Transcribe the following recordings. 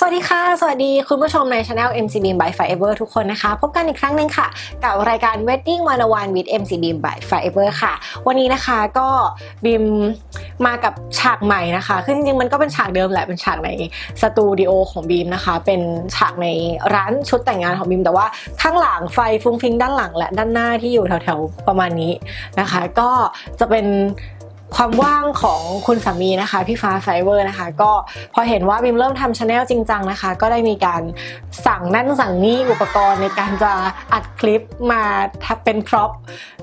สวัสดีค่ะ สวัสดีคุณผู้ชมในช anel MCB by Firever ทุกคนนะคะ พบกันอีกครั้งหนึ่งค่ะ กับรายการ Wedding 101 with MCB by Firever ค่ะ วันนี้นะคะก็บีมมากับฉากใหม่นะคะคือจริงๆมันก็เป็นฉากเดิมแหละ เป็นฉากในสตูดิโอของบีมนะคะ เป็นฉากในร้านชุดแต่งงานของบีม แต่ว่าข้างหลังไฟฟุ้งฟิ้งด้านหลังและด้านหน้าที่อยู่แถวๆประมาณนี้นะคะ ก็จะเป็น ความว่างของคุณสามีนะคะพี่ฟ้าไฟเวอร์นะคะ ก็พอเห็นว่าบิมเริ่มทำชาแนลจริงจังนะคะ ก็ได้มีการสั่งนั่นสั่งนี่อุปกรณ์ในการจะอัดคลิปมาทำเป็นพร็อพ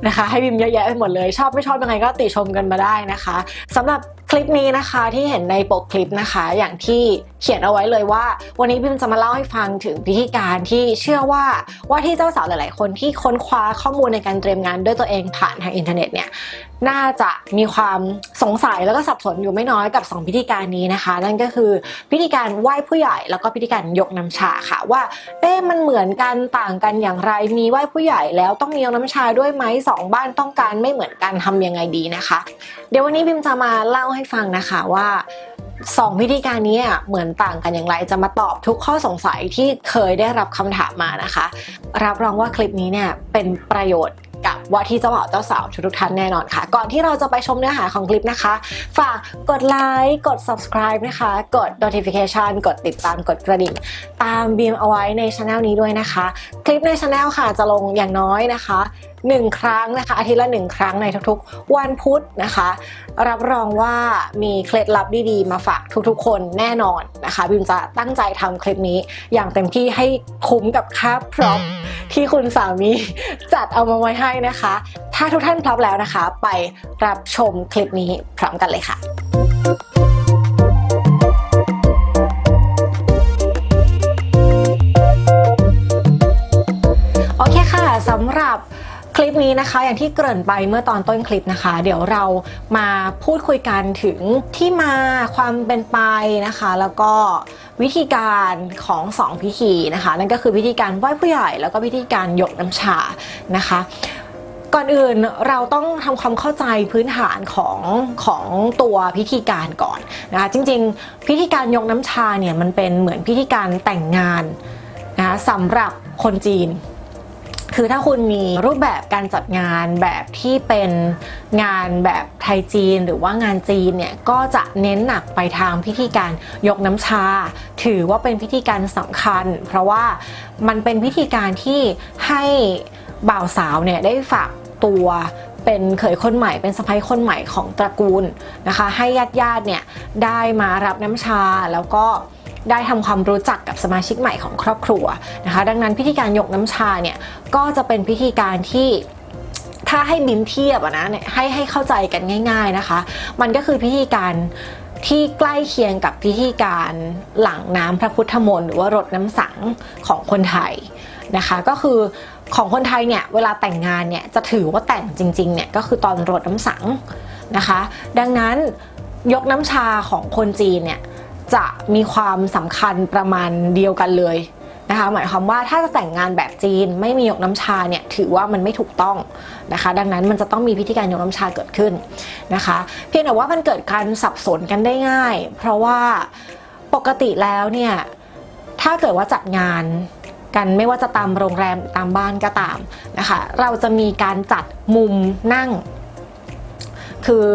นะคะ ให้บิมเยอะแยะไปหมดเลย ชอบไม่ชอบยังไงก็ติชมกันมาได้นะคะสำหรับคลิปนี้นะคะที่เห็นในปกคลิปนะคะ อย่างที่เขียนเอาไว้เลยว่า วันนี้บิมจะมาเล่าให้ฟังถึงพิธีการที่เชื่อว่าว่าที่เจ้าสาวหลาย ๆ คนที่ค้นคว้าข้อมูลในการเตรียมงานด้วยตัวเองผ่านทางอินเทอร์เน็ตเนี่ยน่าจะมีความสงสัยแล้วก็สับสนอยู่ไม่น้อยกับ 2 พิธีการนี้นะคะ นั่นก็คือพิธีการไหว้ผู้ใหญ่แล้วก็พิธีการยกน้ำชาค่ะว่าเอ๊ะมันเหมือนกันต่างกันอย่างไรมีไหว้ผู้ใหญ่แล้วต้องมียกน้ำชาด้วยไหมสองบ้านต้องการไม่เหมือนกันทำยังไงดีนะคะ เดี๋ยววันนี้พิมจะมาเล่าให้ฟังนะคะว่าสองพิธีการนี้เหมือนต่างกันอย่างไร จะมาตอบทุกข้อสงสัยที่เคยได้รับคำถามมานะคะ รับรองว่าคลิปนี้เนี่ยเป็นประโยชน์กับว่าที่เจ้าบ่าวเจ้าสาวทุกท่านแน่นอนค่ะ ก่อนที่เราจะไปชมเนื้อหาของคลิปนะคะ ฝากกดไลค์กด subscribe นะคะ กด notification กดติดตามกดกระดิ่ง ตามบีมเอาไว้ในช anel นี้ด้วยนะคะ คลิปในช anel ค่ะจะลงอย่างน้อยนะคะ หนึ่งครั้งนะคะ อาทิตย์ละหนึ่งครั้งในทุกๆ วันพุธนะคะ รับรองว่ามีเคล็ดลับดีๆ มาฝากทุกๆ คนแน่นอนนะคะบิมจะตั้งใจทำคลิปนี้อย่างเต็มที่ให้คุ้มกับค่าพร็อพที่คุณสามีจัดเอามาไว้ให้นะคะ ถ้าทุกท่านพร้อมแล้วนะคะ ไปรับชมคลิปนี้พร้อมกันเลยค่ะโอเคค่ะสำหรับ คลิปนี้นะคะ อย่างที่เกริ่นไปเมื่อตอนต้นคลิปนะคะ เดี๋ยวเรามาพูดคุยกันถึงที่มาความเป็นไปนะคะ แล้วก็วิธีการของสองพิธีนะคะ นั่นก็คือพิธีการไหว้ผู้ใหญ่ แล้วก็พิธีการยกน้ำชานะคะก่อนอื่นเราต้องทำความเข้าใจพื้นฐานของของตัวพิธีการก่อนนะคะจริงๆ พิธีการยกน้ำชาเนี่ยมันเป็นเหมือนพิธีการแต่งงานนะคะสำหรับคนจีน คือถ้าคุณมีรูปแบบการจัดงานแบบที่เป็นงานแบบไทยจีน หรือว่างานจีนเนี่ยก็จะเน้นหนักไปทางพิธีการยกน้ำชา ถือว่าเป็นพิธีการสำคัญ เพราะว่ามันเป็นพิธีการที่ให้บ่าวสาวเนี่ยได้ฝากตัว เป็นเขยคนใหม่เป็นสะใภ้คนใหม่ของตระกูลนะคะ ให้ญาติญาติเนี่ยได้มารับน้ำชาแล้วก็ได้ทำความรู้จักกับสมาชิกใหม่ของครอบครัวนะคะ ดังนั้นพิธีการยกน้ำชาเนี่ยก็จะเป็นพิธีการที่ถ้าให้บิมเทียบอะนะเนี่ยให้ให้เข้าใจกันง่าย ๆนะคะ มันก็คือพิธีการที่ใกล้เคียงกับพิธีการหลั่งน้ำพระพุทธมนต์หรือว่ารดน้ำสังของคนไทย นะคะ ก็คือของคนไทยเนี่ยเวลาแต่งงานเนี่ยจะถือว่าแต่งจริงๆเนี่ยก็คือตอนรดน้ำสังนะคะ ดังนั้นยกน้ำชาของคนจีนเนี่ยจะมีความสำคัญประมาณเดียวกันเลยนะคะหมายความว่าถ้าจะแต่งงานแบบจีนไม่มียกน้ำชาเนี่ยถือว่ามันไม่ถูกต้องนะคะ ดังนั้นมันจะต้องมีพิธีการยกน้ำชาเกิดขึ้นนะคะ เพียงแต่ว่ามันเกิดการสับสนกันได้ง่าย เพราะว่าปกติแล้วเนี่ยถ้าเกิดว่าจัดงาน กันไม่ว่าจะตามโรงแรมตามบ้านก็ตามนะคะ เราจะมีการจัดมุมนั่ง คือ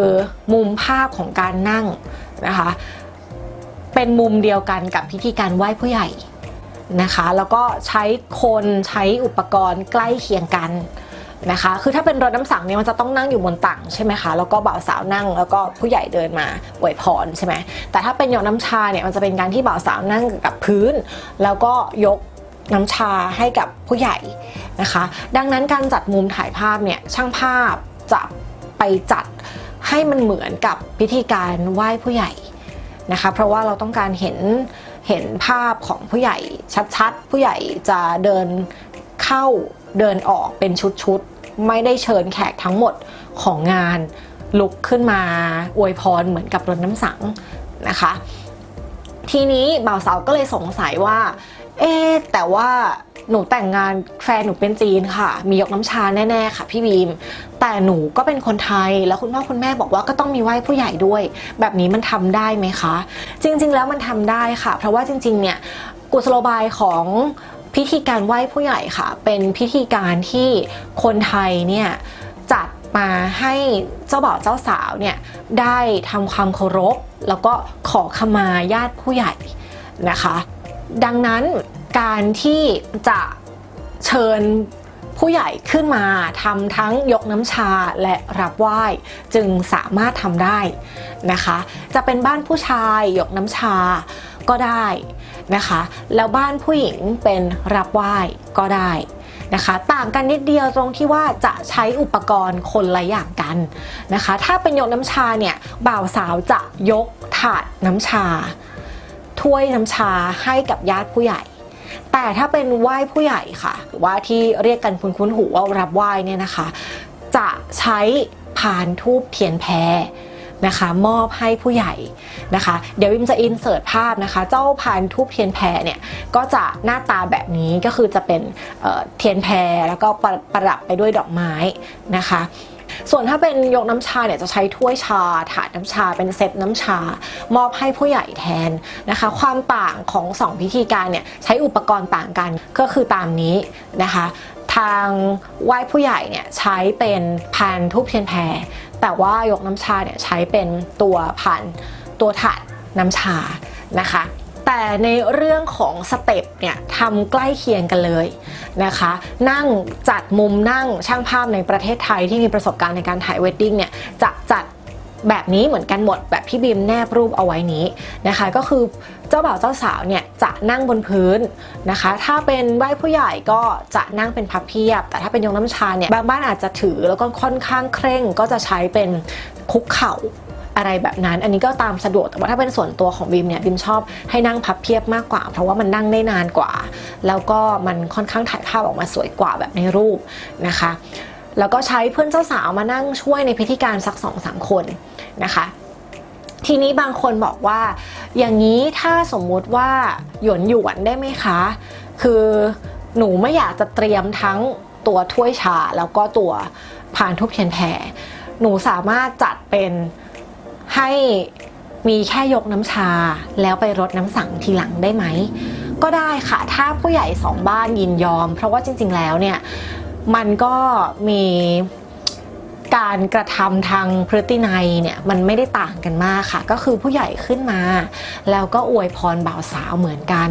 มุมภาพของการนั่งนะคะ เป็นมุมเดียวกันกับพิธีการไหว้ผู้ใหญ่นะคะ แล้วก็ใช้คนใช้อุปกรณ์ใกล้เคียงกันนะคะ คือถ้าเป็นรถน้ำสังเนี่ยมันจะต้องนั่งอยู่บนตักใช่ไหมคะ แล้วก็บ่าวสาวนั่ง แล้วก็ผู้ใหญ่เดินมาอวยพรใช่ไหมแต่ถ้าเป็นยกน้ำชาเนี่ยมันจะเป็นการที่บ่าวสาวนั่งกับพื้น แล้วก็ยก น้ำชาให้กับผู้ใหญ่นะคะ ดังนั้นการจัดมุมถ่ายภาพเนี่ยช่างภาพจะไปจัดให้มันเหมือนกับพิธีการไหว้ผู้ใหญ่นะคะ เพราะว่าเราต้องการเห็นเห็นภาพของผู้ใหญ่ชัดๆ ผู้ใหญ่จะเดินเข้าเดินออกเป็นชุดๆ ไม่ได้เชิญแขกทั้งหมดของงานลุกขึ้นมาอวยพรเหมือนกับรดน้ำสังนะคะ ทีนี้บ่าวสาวก็เลยสงสัยว่า เอ๊แต่ว่าหนูแต่งงานแฟนหนูเป็นจีนค่ะ มียกน้ำชาแน่ๆค่ะ พี่บีม แต่หนูก็เป็นคนไทยแล้วคุณพ่อคุณแม่บอกว่าก็ต้องมีไหว้ผู้ใหญ่ด้วย แบบนี้มันทำได้ไหมคะ จริง ๆ แล้วมันทำได้ค่ะ เพราะว่าจริง ๆ เนี่ยกุศโลบายของพิธีการไหว้ผู้ใหญ่ค่ะ เป็นพิธีการที่คนไทยเนี่ยจัดมาให้เจ้าบ่าวเจ้าสาวเนี่ยได้ทำความเคารพ แล้วก็ขอขมาญาติผู้ใหญ่นะคะ ดังนั้นการที่จะเชิญผู้ใหญ่ขึ้นมาทำทั้งยกน้ำชาและรับไหว้จึงสามารถทำได้นะคะ จะเป็นบ้านผู้ชายยกน้ำชาก็ได้นะคะ แล้วบ้านผู้หญิงเป็นรับไหว้ก็ได้นะคะ ต่างกันนิดเดียวตรงที่ว่าจะใช้อุปกรณ์คนละอย่างกันนะคะ ถ้าเป็นยกน้ำชาเนี่ยบ่าวสาวจะยกถาดน้ำชา ถ้วยน้ำชาให้กับญาติผู้ใหญ่ แต่ถ้าเป็นไหว้ผู้ใหญ่ค่ะหรือว่าที่เรียกกันคุ้นๆหูว่ารับไหว้เนี่ยนะคะ จะใช้พานทูบเทียนแพนะคะมอบให้ผู้ใหญ่นะคะ เดี๋ยววิมจะอินเสิร์ตภาพนะคะ เจ้าพานทูบเทียนแพเนี่ยก็จะหน้าตาแบบนี้ก็คือจะเป็นเเทียนแพแล้วก็ประประดับไปด้วยดอกไม้นะคะ ส่วนถ้าเป็นยกน้ำชาเนี่ยจะใช้ถ้วยชา ถาดน้ำชาเป็นเซตน้ำชามอบให้ผู้ใหญ่แทนนะคะ ความต่างของสองพิธีการเนี่ยใช้อุปกรณ์ต่างกันก็คือตามนี้นะคะ ทางไหว้ผู้ใหญ่เนี่ยใช้เป็นพานทูบเทียนแพรแต่ว่ายกน้ำชาเนี่ยใช้เป็นตัวพานตัวถาดน้ำชานะคะ แต่ในเรื่องของสเต็ปเนี่ยทำใกล้เคียงกันเลยนะคะ นั่งจัดมุมนั่งช่างภาพในประเทศไทยที่มีประสบการณ์ในการถ่ายเวดดิ้งเนี่ยจะจัดแบบนี้เหมือนกันหมดแบบที่บีมแนบรูปเอาไว้นี้นะคะ ก็คือเจ้าบ่าวเจ้าสาวเนี่ยจะนั่งบนพื้นนะคะ ถ้าเป็นไหว้ผู้ใหญ่ก็จะนั่งเป็นพับเพียบ แต่ถ้าเป็นยกน้ำชาเนี่ยบางบ้านอาจจะถือแล้วก็ค่อนข้างเคร่งก็จะใช้เป็นคุกเข่า อะไรแบบนั้น อันนี้ก็ตามสะดวกแต่ว่าถ้าเป็นส่วนตัวของบิมเนี่ยบิมชอบให้นั่งพับเพียบมากกว่า เพราะว่ามันนั่งได้นานกว่า แล้วก็มันค่อนข้างถ่ายภาพออกมาสวยกว่าแบบในรูปนะคะ แล้วก็ใช้เพื่อนเจ้าสาวมานั่งช่วยในพิธีการสักสองสามคนนะคะทีนี้บางคนบอกว่า อย่างนี้ถ้าสมมุติว่าหยวนหยวนได้ไหมคะ คือหนูไม่อยากจะเตรียมทั้งตัวถ้วยชาแล้วก็ตัวพานทุบเทียนแพรหนูสามารถจัดเป็น ให้มีแค่ยกน้ำชาแล้วไปรดน้ำสังทีหลังได้ไหม ก็ได้ค่ะถ้าผู้ใหญ่สองบ้านยินยอม เพราะว่าจริง ๆ แล้วเนี่ยมันก็มี การกระทำทางพฤตินัยเนี่ยมันไม่ได้ต่างกันมากค่ะ ก็คือผู้ใหญ่ขึ้นมา แล้วก็อวยพรบ่าวสาวเหมือนกัน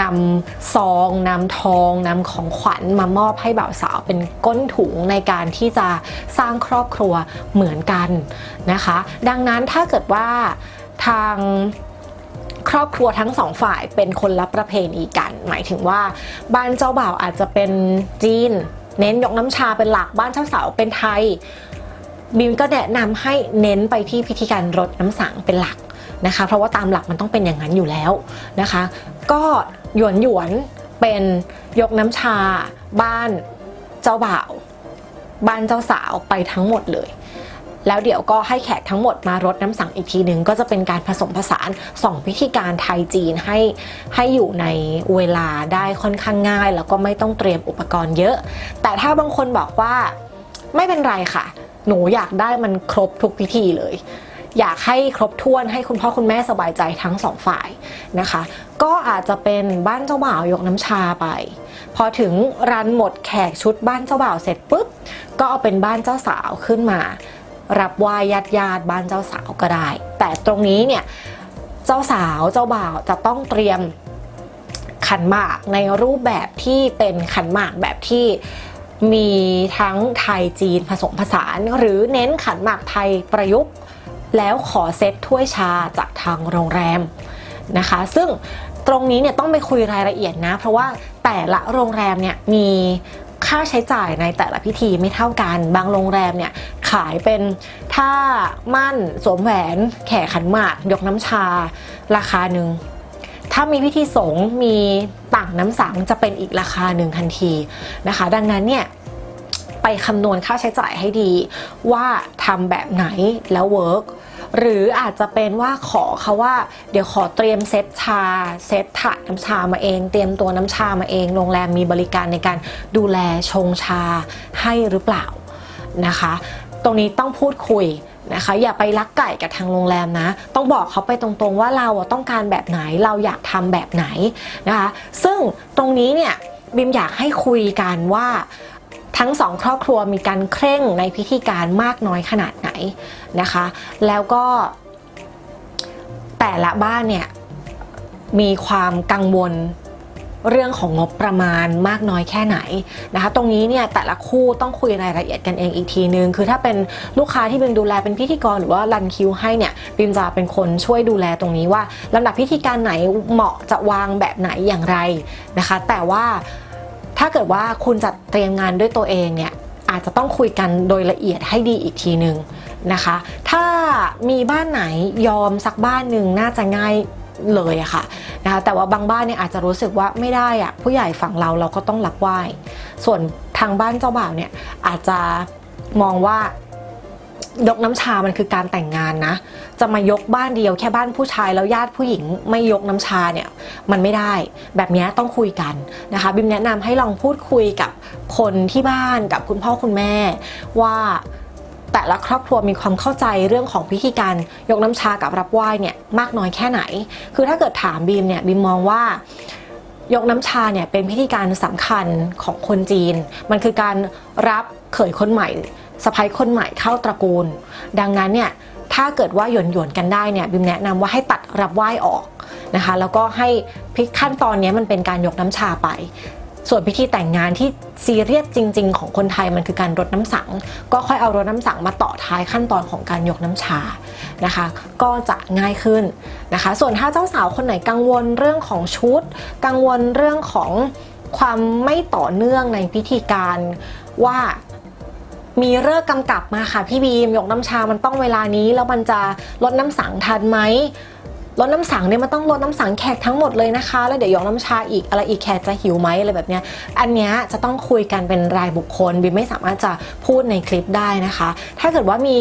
นำซองนำทองนำของขวัญมามอบให้บ่าวสาวเป็นก้นถุงในการที่จะสร้างครอบครัวเหมือนกันนะคะ ดังนั้นถ้าเกิดว่าทางครอบครัวทั้งสองฝ่ายเป็นคนรับประเพณีกัน หมายถึงว่าบ้านเจ้าบ่าวอาจจะเป็นจีน เน้นยกน้ำชาเป็นหลักบ้านเจ้าสาวเป็นไทย บิมก็แนะนำให้เน้นไปที่พิธีการรดน้ำสังเป็นหลักนะคะ เพราะว่าตามหลักมันต้องเป็นอย่างนั้นอยู่แล้วนะคะ ก็หยวนหยวนเป็นยกน้ำชา บ้านเจ้าบ่าว บ้านเจ้าสาวไปทั้งหมดเลย แล้วเดี๋ยวก็ให้แขกทั้งหมดมารดน้ำสังอีกทีหนึ่งก็จะเป็นการผสมผสานสองพิธีการไทยจีนให้ให้อยู่ในเวลาได้ค่อนข้างง่าย แล้วก็ไม่ต้องเตรียมอุปกรณ์เยอะ แต่ถ้าบางคนบอกว่า ไม่เป็นไรค่ะ หนูอยากได้มันครบทุกพิธีเลย อยากให้ครบถ้วนให้คุณพ่อคุณแม่สบายใจทั้งสองฝ่ายนะคะ ก็อาจจะเป็นบ้านเจ้าบ่าวยกน้ำชาไป พอถึงรันหมดแขกชุดบ้านเจ้าบ่าวเสร็จปุ๊บก็เอาเป็นบ้านเจ้าสาวขึ้นมา รับไหว้ญาติญาติบ้านเจ้าสาวก็ได้ แต่ตรงนี้เนี่ยเจ้าสาวเจ้าบ่าวจะต้องเตรียมขันหมากในรูปแบบที่เป็นขันหมากแบบที่ มีทั้งไทยจีนผสมผสาน หรือเน้นขันหมากไทยประยุกต์ แล้วขอเซตถ้วยชาจากทางโรงแรมนะคะ ซึ่งตรงนี้เนี่ยต้องไปคุยรายละเอียดนะ เพราะว่าแต่ละโรงแรมเนี่ยมีค่าใช้จ่ายในแต่ละพิธีไม่เท่ากัน บางโรงแรมเนี่ยขายเป็นถ้ามั่นสวมแหวน แขกขันหมาก ยกน้ำชา ราคาหนึ่ง ถ้ามีพิธีสงฆ์มีต่างน้ำสังจะเป็นอีกราคาหนึ่งทันทีนะคะ ดังนั้นเนี่ยไปคำนวณค่าใช้จ่ายให้ดี ว่าทำแบบไหนแล้วเวิร์กหรืออาจจะเป็นว่าขอเขาว่า เดี๋ยวขอเตรียมเซตชา เซตถาดน้ำชามาเอง เตรียมตัวน้ำชามาเอง โรงแรมมีบริการในการดูแลชงชาให้หรือเปล่านะคะ ตรงนี้ต้องพูดคุย นะคะ อย่าไปลักไก่กับทางโรงแรมนะ ต้องบอกเขาไปตรงๆว่าเราต้องการแบบไหนเราอยากทำแบบไหนนะคะ ซึ่งตรงนี้เนี่ยบิมอยากให้คุยกันว่าทั้งสองครอบครัวมีการเคร่งในพิธีการมากน้อยขนาดไหนนะคะ แล้วก็แต่ละบ้านเนี่ยมีความกังวล เรื่องของงบประมาณมากน้อยแค่ไหนนะคะ ตรงนี้เนี่ยแต่ละคู่ต้องคุยรายละเอียดกันเองอีกทีนึง คือถ้าเป็นลูกค้าที่บิมดูแลเป็นพิธีกรหรือว่ารันคิวให้เนี่ยบิมจะเป็นคนช่วยดูแลตรงนี้ว่าลำดับพิธีการไหนเหมาะจะวางแบบไหนอย่างไรนะคะ แต่ว่าถ้าเกิดว่าคุณจัดเตรียมงานด้วยตัวเองเนี่ยอาจจะต้องคุยกันโดยละเอียดให้ดีอีกทีนึงนะคะ ถ้ามีบ้านไหนยอมสักบ้านหนึ่งน่าจะง่าย เลยอะค่ะนะคะแต่ว่าบางบ้านเนี่ยอาจจะรู้สึกว่าไม่ได้อะผู้ใหญ่ฝั่งเราเราก็ต้องรับไหว้ ส่วนทางบ้านเจ้าบ่าวเนี่ยอาจจะมองว่ายกน้ำชา มันคือการแต่งงานนะ จะมายกบ้านเดียวแค่บ้านผู้ชายแล้วญาติผู้หญิงไม่ยกน้ำชาเนี่ยมันไม่ได้ แบบนี้ต้องคุยกันนะคะบิมแนะนำให้ลองพูดคุยกับคนที่บ้านกับคุณพ่อคุณแม่ว่า แต่ละครอบครัวมีความเข้าใจเรื่องของพิธีการยกน้ำชากับรับไหว้เนี่ยมากน้อยแค่ไหน คือถ้าเกิดถามบีมเนี่ยบีมมองว่ายกน้ำชาเนี่ยเป็นพิธีการสำคัญของคนจีน มันคือการรับเขยคนใหม่สะพ้ยคนใหม่เข้าตระกูล ดังนั้นเนี่ยถ้าเกิดว่าหย่วนหยวนกันได้เนี่ยบิมแนะนำว่าให้ตัดรับไหว้ออกนะคะ แล้วก็ให้พิขั้นตอนนี้มันเป็นการยกน้ำชาไป ส่วนพิธีแต่งงานที่ซีเรียสจริง ๆ ของคนไทยมันคือการรดน้ำสัง ก็ค่อยเอารดน้ำสังมาต่อท้ายขั้นตอนของการยกน้ำชานะคะ ก็จะง่ายขึ้นนะคะ ส่วนถ้าเจ้าสาวคนไหนกังวลเรื่องของชุด กังวลเรื่องของความไม่ต่อเนื่องในพิธีการว่ามีเลิกกำกับมาค่ะพี่บีมยกน้ำชามันต้องเวลานี้ แล้วมันจะลดน้ำสังทันไหม ลดน้ำสังเนี่ยมันต้องลดน้ำสังแขกทั้งหมดเลยนะคะ แล้วเดี๋ยวยกน้ำชาอีกอะไรอีกแขกจะหิวไหมอะไรแบบเนี้ยอันเนี้ยจะต้องคุยกันเป็นรายบุคคลบีมไม่สามารถจะพูดในคลิปได้นะคะ ถ้าเกิดว่ามี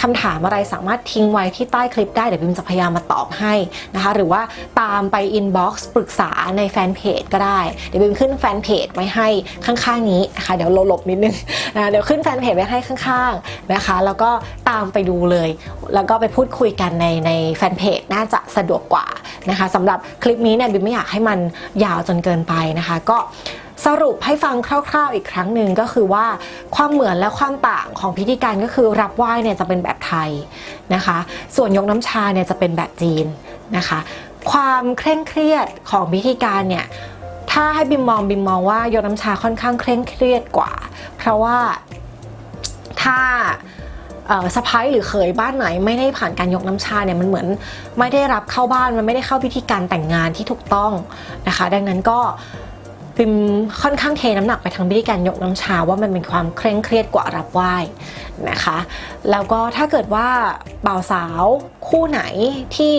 คำถามอะไรสามารถทิ้งไว้ที่ใต้คลิปได้เดี๋ยวบิมจะพยายามมาตอบให้นะคะ หรือว่าตามไปอินบ็อกซ์ปรึกษาในแฟนเพจก็ได้ เดี๋ยวบิมขึ้นแฟนเพจไว้ให้ข้างๆนี้นะคะเดี๋ยวเราหลบนิดนึงนะเดี๋ยวขึ้นแฟนเพจไว้ให้ข้างๆนะคะ แล้วก็ตามไปดูเลย แล้วก็ไปพูดคุยกันในในแฟนเพจน่าจะสะดวกกว่านะคะสำหรับคลิปนี้เนี่ยบิมไม่อยากให้มันยาวจนเกินไปนะคะ ก็สรุปให้ฟังคร่าวๆอีกครั้งหนึ่งก็คือว่าความเหมือนและความต่างของพิธีการก็คือรับไหว้เนี่ยจะเป็นแบบไทยนะคะ ส่วนยกน้ำชาเนี่ยจะเป็นแบบจีนนะคะ ความเคร่งเครียดของพิธีการเนี่ยถ้าให้บิมมองบิมมองว่ายกน้ำชาค่อนข้างเคร่งเครียดกว่า เพราะว่าถ้า สะพ้ายหรือเขยบ้านไหนไม่ได้ผ่านการยกน้ำชาเนี่ยมันเหมือนไม่ได้รับเข้าบ้านมันไม่ได้เข้าพิธีการแต่งงานที่ถูกต้องนะคะ ดังนั้นก็ปิมค่อนข้างเทน้ำหนักไปทางพิธีการยกน้ำชาว่ามันเป็นความเคร่งเครียดกว่ารับไหว้นะคะ แล้วก็ถ้าเกิดว่าบ่าวสาวคู่ไหนที่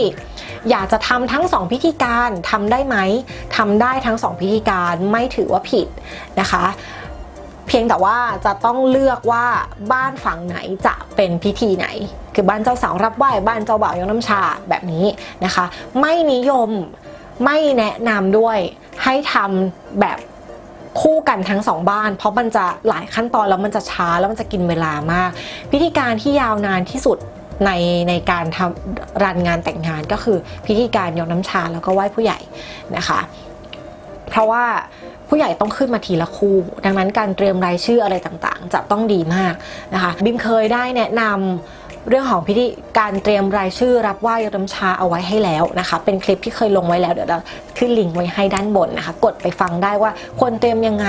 อยากจะทำทั้งสองพิธีการทำได้ไหมทำได้ทั้งสองพิธีการไม่ถือว่าผิดนะคะ เพียงแต่ว่าจะต้องเลือกว่าบ้านฝั่งไหนจะเป็นพิธีไหน คือบ้านเจ้าสาวรับไหว้บ้านเจ้าบ่าวยกน้ำชาแบบนี้นะคะ ไม่นิยมไม่แนะนำด้วยให้ทำแบบคู่กันทั้งสองบ้าน เพราะมันจะหลายขั้นตอนแล้วมันจะช้าแล้วมันจะกินเวลามาก พิธีการที่ยาวนานที่สุดในในการทำรันงานแต่งงานก็คือพิธีการยกน้ำชาแล้วก็ไหว้ผู้ใหญ่นะคะ เพราะว่า ผู้ใหญ่ต้องขึ้นมาทีละคู่ ดังนั้นการเตรียมรายชื่ออะไรต่างๆ จะต้องดีมากนะคะบิมเคยได้แนะนำเรื่องของพิธีการเตรียมรายชื่อรับไหว้ยกน้ำชาเอาไว้ให้แล้วนะคะ เป็นคลิปที่เคยลงไว้แล้วเดี๋ยวเราขึ้นลิงก์ไว้ให้ด้านบนนะคะ กดไปฟังได้ว่าควรเตรียมยังไง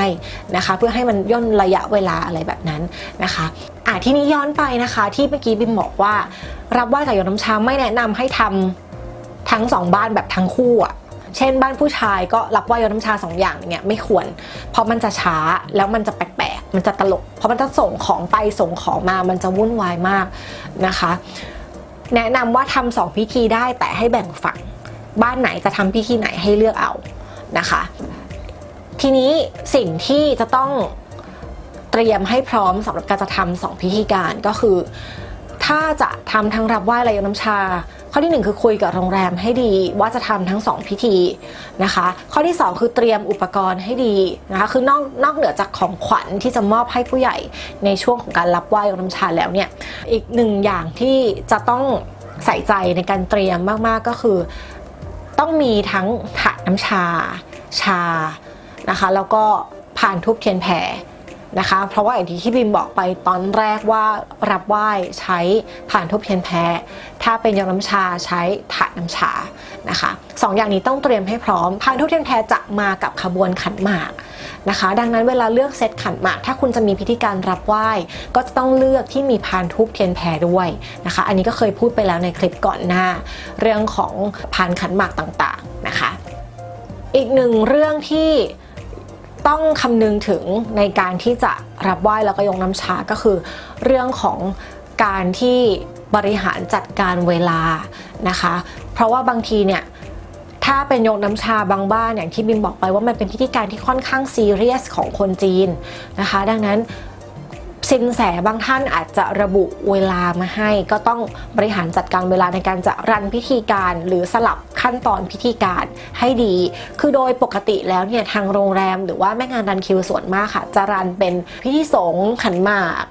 นะคะ เพื่อให้มันย่นระยะเวลาอะไรแบบนั้นนะคะอะที่นี้ย้อนไปนะคะ ที่เมื่อกี้บิมบอกว่า รับไหว้กับยกน้ำชาไม่แนะนำให้ทำทั้งสองบ้านแบบทั้งคู่อะ เช่นบ้านผู้ชายก็รับไหว้ยน้ำชาสองอย่างเนี่ยไม่ควร เพราะมันจะช้าแล้วมันจะแปลกๆ มันจะตลก เพราะมันจะส่งของไปส่งของมามันจะวุ่นวายมากนะคะ แนะนำว่าทำสองพิธีได้แต่ให้แบ่งฝั่งบ้านไหนจะทำพิธีไหนให้เลือกเอานะคะ ทีนี้สิ่งที่จะต้องเตรียมให้พร้อมสำหรับการจะทำสองพิธีการก็คือ ถ้าจะทำทั้งรับไหว้และยกน้ำชา ข้อที่หนึ่งคือคุยกับโรงแรมให้ดีว่าจะทำทั้งสองพิธีนะคะ ข้อที่สองคือเตรียมอุปกรณ์ให้ดีนะคะคือนอกนอกเหนือจากของขวัญที่จะมอบให้ผู้ใหญ่ในช่วงของการรับไหว้ยกน้ำชาแล้วเนี่ยอีกหนึ่งอย่างที่จะต้องใส่ใจในการเตรียมมากๆก็คือ ต้องมีทั้งถาดน้ำชา ชานะคะ แล้วก็ผ่านทุบเทียนแผ่ นะคะ เพราะว่าอย่างที่พี่บิมบอกไปตอนแรกว่ารับไหว้ใช้ผ่านทุบเทียนแพ้ ถ้าเป็นยกน้ำชาใช้ถาดน้ำชานะคะสองอย่างนี้ต้องเตรียมให้พร้อมผ่านทุบเทียนแพ้จะมากับขบวนขันหมากนะคะ ดังนั้นเวลาเลือกเซตขันหมาก ถ้าคุณจะมีพิธีการรับไหว้ก็จะต้องเลือกที่มีพานทุบเทียนแพรด้วยนะคะ อันนี้ก็เคยพูดไปแล้วในคลิปก่อนหน้า เรื่องของพานขันหมากต่างๆนะคะ อีกหนึ่งเรื่องที่ ต้องคำนึงถึงในการที่จะรับไหว้แล้วก็ยกน้ำชาก็คือ เรื่องของการที่บริหารจัดการเวลานะคะ เพราะว่าบางทีเนี่ยถ้าเป็นยกน้ำชาบางบ้านอย่างที่บิมบอกไปว่ามันเป็นพิธีการที่ค่อนข้างซีเรียสของคนจีนนะคะ ดังนั้น สินแสบางท่านอาจจะระบุเวลามาให้ ก็ต้องบริหารจัดการเวลาในการจะรันพิธีการ หรือสลับขั้นตอนพิธีการให้ดี คือโดยปกติแล้วเนี่ยทางโรงแรม หรือว่าแม่งานรันคิวส่วนมากค่ะ จะรันเป็นพิธีสงฆ์ขันหมาก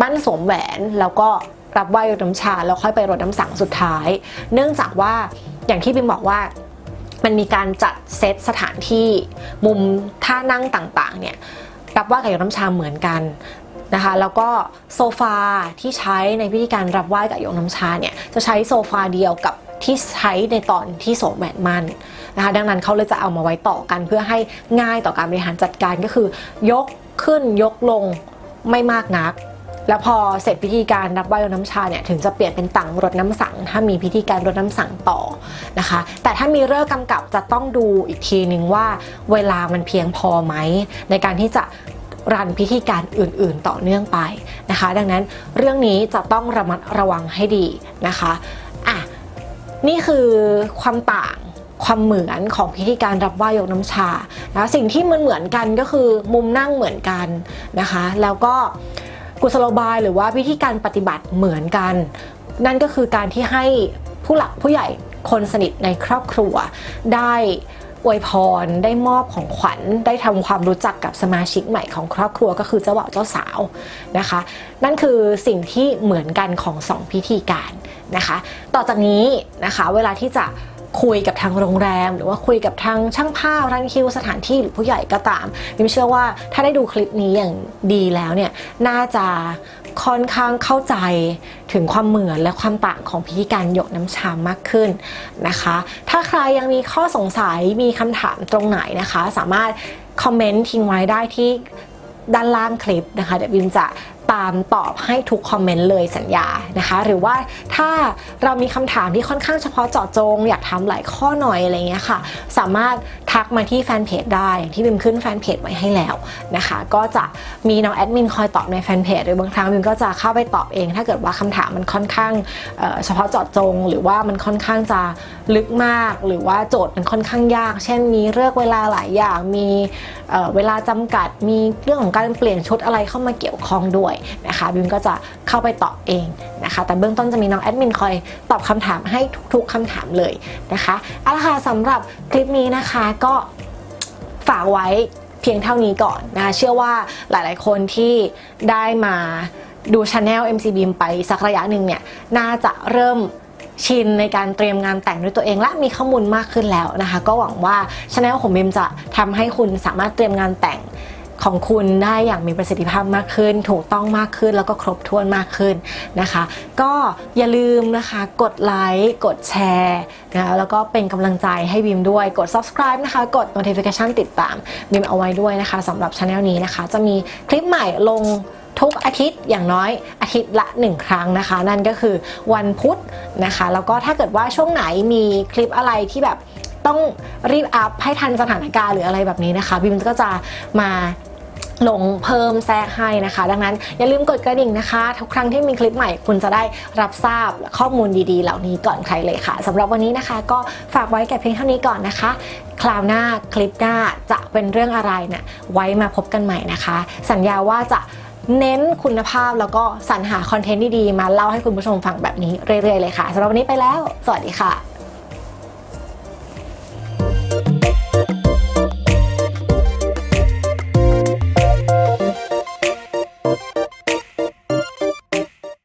บ้านสวมแหวนแล้วก็รับไหว้รดน้ำชาแล้วค่อยไปรดน้ำสังสุดท้าย เนื่องจากว่าอย่างที่บิมบอกว่ามันมีการจัดเซตสถานที่มุมท่านั่งต่างๆเนี่ยรับไหว่ากับยกน้ำชาเหมือนกัน นะคะ แล้วก็โซฟาที่ใช้ในพิธีการรับไหว้กับยกน้ำชาเนี่ยจะใช้โซฟาเดียวกับที่ใช้ในตอนที่สวมแหวนมั่นนะคะ ดังนั้นเขาเลยจะเอามาไว้ต่อกันเพื่อให้ง่ายต่อการบริหารจัดการก็คือ ยกขึ้นยกลงไม่มากนัก แล้วพอเสร็จพิธีการรับไหว้รดน้ำชาเนี่ยถึงจะเปลี่ยนเป็นตังรดน้ำสัง ถ้ามีพิธีการรดน้ำสังต่อนะคะ แต่ถ้ามีเลิกกำกับจะต้องดูอีกทีนึงว่า เวลามันเพียงพอไหมในการที่จะ รันพิธีการอื่น ๆ ต่อเนื่องไปนะคะ ดังนั้นเรื่องนี้จะต้องระมัดระวังให้ดีนะคะอะนี่คือความต่างความเหมือนของพิธีการรับไหว้ยกน้ำชานะสิ่งที่มันเหมือนกันก็คือมุมนั่งเหมือนกันนะคะ แล้วก็กุศโลบายหรือว่าวิธีการปฏิบัติเหมือนกัน นั่นก็คือการที่ให้ผู้หลักผู้ใหญ่คนสนิทในครอบครัวได้ อวยพรได้มอบของขวัญได้ทำความรู้จักกับสมาชิกใหม่ของครอบครัวก็คือเจ้าบ่าวเจ้าสาวนะคะ นั่นคือสิ่งที่เหมือนกันของสองพิธีการนะคะ ต่อจากนี้นะคะเวลาที่จะ คุยกับทางโรงแรม หรือว่าคุยกับทางช่างภาพรันคิวสถานที่หรือผู้ใหญ่ก็ตามมิมเชื่อว่าถ้าได้ดูคลิปนี้อย่างดีแล้วเนี่ยน่าจะค่อนข้างเข้าใจถึงความเหมือนและความต่างของพิธีการหยกน้ำชามากขึ้นนะคะ ถ้าใครยังมีข้อสงสัยมีคำถามตรงไหนนะคะ สามารถคอมเมนต์ทิ้งไว้ได้ที่ด้านล่างคลิปนะคะ เดี๋ยวบิมจะ ตามตอบให้ทุกคอมเมนต์เลยสัญญานะคะ หรือว่าถ้าเรามีคำถามที่ค่อนข้างเฉพาะเจาะจง อยากถามหลายข้อหน่อยอะไรเงี้ยค่ะ สามารถทักมาที่แฟนเพจได้ที่บิมขึ้นแฟนเพจไว้ให้แล้วนะคะ ก็จะมีน้องแอดมินคอยตอบในแฟนเพจหรือบางครั้งบิมก็จะเข้าไปตอบเอง ถ้าเกิดว่าคำถามมันค่อนข้างเฉพาะเจาะจง หรือว่ามันค่อนข้างจะลึกมาก หรือว่าโจทย์มันค่อนข้างยาก เช่นมีเลือกเวลาหลายอย่างมีเอ่อเวลาจำกัดมีเรื่องของการเปลี่ยนชุดอะไรเข้ามาเกี่ยวข้องด้วยนะคะบิมก็จะเข้าไปตอบเองนะคะ แต่เบื้องต้นจะมีน้องแอดมินคอยตอบคำถามให้ทุกๆคำถามเลยนะคะเอาละค่ะสำหรับคลิปนี้นะคะก็ฝากไว้เพียงเท่านี้ก่อนนะคะเชื่อว่าหลายๆคนที่ได้มาดูช anel MCBeam ไปสักระยะหนึ่งเนี่ยน่าจะเริ่มชินในการเตรียมงานแต่งด้วยตัวเองและมีข้อมูลมากขึ้นแล้วนะคะ ก็หวังว่าช anel ของบิมจะทำให้คุณสามารถเตรียมงานแต่ง ของคุณได้อย่างมีประสิทธิภาพมากขึ้น ถูกต้องมากขึ้นแล้วก็ครบถ้วนมากขึ้นนะคะ ก็อย่าลืมนะคะกดไลค์กดแชร์นะคะแล้วก็เป็นกำลังใจให้บิมด้วยกด subscribe นะคะ กด notification ติดตามบิมเอาไว้ด้วยนะคะสำหรับช anel นี้นะคะ จะมีคลิปใหม่ลงทุกอาทิตย์อย่างน้อยอาทิตย์ละ 1 ครั้งนะคะ นั่นก็คือวันพุธนะคะ แล้วก็ถ้าเกิดว่าช่วงไหนมีคลิปอะไรที่แบบต้องรีบอัพให้ทันสถานการณ์หรืออะไรแบบนี้นะคะบิมก็จะมา ลงเพิ่มแทรกให้นะคะ ดังนั้นอย่าลืมกดกระดิ่งนะคะ ทุกครั้งที่มีคลิปใหม่คุณจะได้รับทราบข้อมูลดีๆ เหล่านี้ก่อนใครเลยค่ะสำหรับวันนี้นะคะ ก็ฝากไว้แค่เพียงเท่านี้ก่อนนะคะ คราวหน้าคลิปหน้าจะเป็นเรื่องอะไรเนี่ยไว้มาพบกันใหม่นะคะ สัญญาว่าจะเน้นคุณภาพแล้วก็สรรหาคอนเทนต์ดีๆมาเล่าให้คุณผู้ชมฟังแบบนี้เรื่อยๆเลยค่ะสำหรับวันนี้ไปแล้ว สวัสดีค่ะ